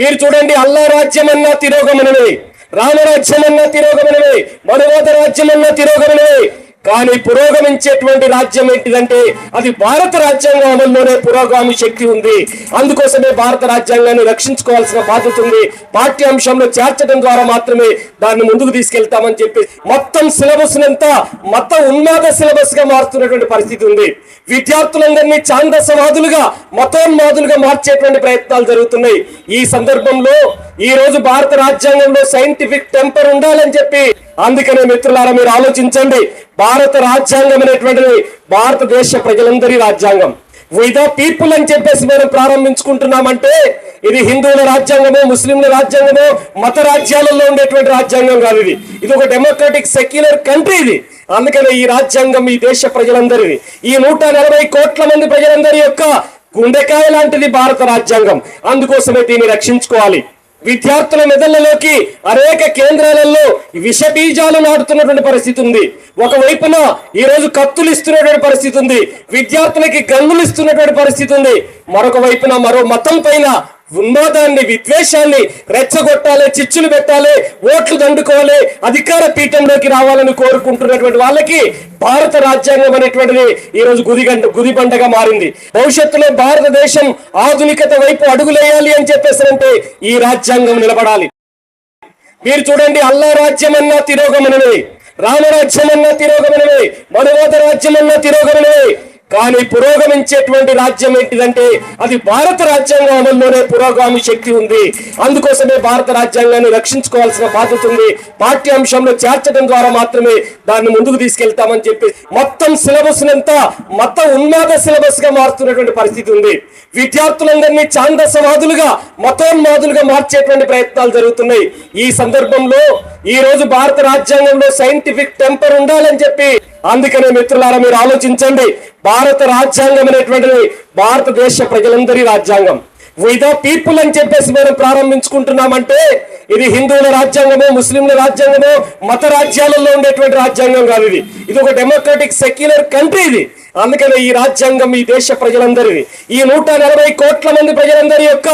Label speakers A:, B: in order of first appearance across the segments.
A: మీరు చూడండి అల్లా రాజ్యమన్నా తిరోగమనమే. రామరాజ్యమన్నా తిరోగమనమే. మనువాద రాజ్యమన్నా తిరోగమనమే. కానీ పురోగమించేటువంటి రాజ్యం ఏంటిదంటే అది భారత రాజ్యాంగం అమల్లోనే పురోగామి శక్తి ఉంది. అందుకోసమే భారత రాజ్యాంగాన్ని రక్షించుకోవాల్సిన బాధ్యత ఉంది. పాఠ్యాంశంలో చేర్చడం ద్వారా మాత్రమే దాన్ని ముందుకు తీసుకెళ్తామని చెప్పి మొత్తం సిలబస్ అంతా మత ఉన్మాద సిలబస్గా మారుతున్నటువంటి పరిస్థితి ఉంది. విద్యార్థులందరినీ ఛాందసవాదులుగా మతోన్మాదులుగా మార్చేటువంటి ప్రయత్నాలు జరుగుతున్నాయి. ఈ సందర్భంలో ఈ రోజు భారత రాజ్యాంగంలో సైంటిఫిక్ టెంపర్ ఉండాలని చెప్పి అందుకనే మిత్రులారా మీరు ఆలోచించండి. భారత రాజ్యాంగం అనేటువంటిది భారతదేశ ప్రజలందరి రాజ్యాంగం. విద పీపుల్ అని చెప్పేసి మనం ప్రారంభించుకుంటున్నామంటే ఇది హిందువుల రాజ్యాంగమో ముస్లింల రాజ్యాంగమో మత రాజ్యాలలో ఉండేటువంటి రాజ్యాంగం కాదు ఇది. ఇది ఒక డెమోక్రటిక్ సెక్యులర్ కంట్రీ ఇది. అందుకనే ఈ రాజ్యాంగం ఈ దేశ ప్రజలందరిది. ఈ నూట నలభై కోట్ల మంది ప్రజలందరి యొక్క గుండెకాయ లాంటిది భారత రాజ్యాంగం. అందుకోసమే దీన్ని రక్షించుకోవాలి. విద్యార్థుల మెదళ్ళలోకి అనేక కేంద్రాలలో విష బీజాలు నాటుతున్నటువంటి పరిస్థితి ఉంది. ఒకవైపున ఈ రోజు కత్తులు ఇస్తున్నటువంటి పరిస్థితి ఉంది. విద్యార్థులకి గన్నులు ఇస్తున్నటువంటి పరిస్థితి ఉంది. మరొక వైపున మరో మతం పైన ఉన్మాదాన్ని విద్వేషాన్ని రెచ్చగొట్టాలి చిచ్చులు పెట్టాలి ఓట్లు దండుకోవాలి అధికార పీఠంలోకి రావాలని కోరుకుంటున్నటువంటి వాళ్ళకి భారత రాజ్యాంగం అనేటువంటిది ఈ రోజు గుదిగంట గుదిబండగా మారింది. భవిష్యత్తులో భారతదేశం ఆధునికత వైపు అడుగులేయాలి అని చెప్పేసారంటే ఈ రాజ్యాంగం నిలబడాలి. మీరు చూడండి అల్లా రాజ్యం అన్నా తిరోగమనమే రామరాజ్యం అన్నా తిరోగమనమే మనువాద రాజ్యం అన్నా తిరోగమనమే కానీ పురోగమించేటువంటి రాజ్యం ఏంటిదంటే అది భారత రాజ్యాంగ అమల్లోనే పురోగామి శక్తి ఉంది. అందుకోసమే భారత రాజ్యాంగాన్ని రక్షించుకోవాల్సిన బాధ్యత ఉంది. పాఠ్యాంశంలో చేర్చడం ద్వారా మాత్రమే దాన్ని ముందుకు తీసుకెళ్తామని చెప్పి మొత్తం సిలబస్ అంతా మత ఉన్మాద సిలబస్గా మారుతున్నటువంటి పరిస్థితి ఉంది. విద్యార్థులందరినీ ఛాందసవాదులుగా మతోన్మాదులుగా మార్చేటువంటి ప్రయత్నాలు జరుగుతున్నాయి. ఈ సందర్భంలో ఈ రోజు భారత రాజ్యాంగంలో సైంటిఫిక్ టెంపర్ ఉండాలని చెప్పి అందుకనే మిత్రులారా మీరు ఆలోచించండి. భారత రాజ్యాంగం అనేటువంటిది భారతదేశ ప్రజలందరి రాజ్యాంగం. విద పీపుల్ అని చెప్పేసి మనం ప్రారంభించుకుంటున్నామంటే ఇది హిందువుల రాజ్యాంగమో ముస్లింల రాజ్యాంగమో మత రాజ్యాలలో ఉండేటువంటి రాజ్యాంగం కాదు ఇది. ఇది ఒక డెమోక్రటిక్ సెక్యులర్ కంట్రీ ఇది. అందుకనే ఈ రాజ్యాంగం ఈ దేశ ప్రజలందరిది. ఈ నూట నలభై కోట్ల మంది ప్రజలందరి యొక్క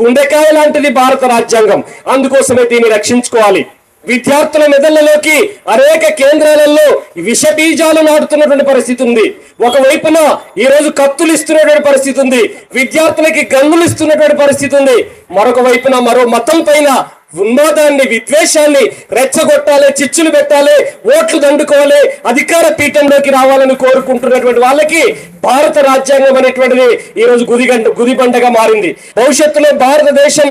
A: గుండెకాయ లాంటిది భారత రాజ్యాంగం. అందుకోసమే దీన్ని రక్షించుకోవాలి. విద్యార్థుల మెదళ్ళలోకి అనేక కేంద్రాలలో విష బీజాలు నాటుతున్నటువంటి పరిస్థితి ఉంది. ఒకవైపున ఈ రోజు కత్తులు ఇస్తున్నటువంటి పరిస్థితి ఉంది. విద్యార్థులకి గన్నులు ఇస్తున్నటువంటి పరిస్థితి ఉంది. మరొక వైపున మరో మతం పైన ఉన్మాదాన్ని విద్వేషాన్ని రెచ్చగొట్టాలి చిచ్చులు పెట్టాలి ఓట్లు దండుకోవాలి అధికార పీఠంలోకి రావాలని కోరుకుంటున్నటువంటి వాళ్ళకి భారత రాజ్యాంగం అనేటువంటిది ఈ రోజు గుదిగంట గుదిబండగా మారింది. భవిష్యత్తులో భారతదేశం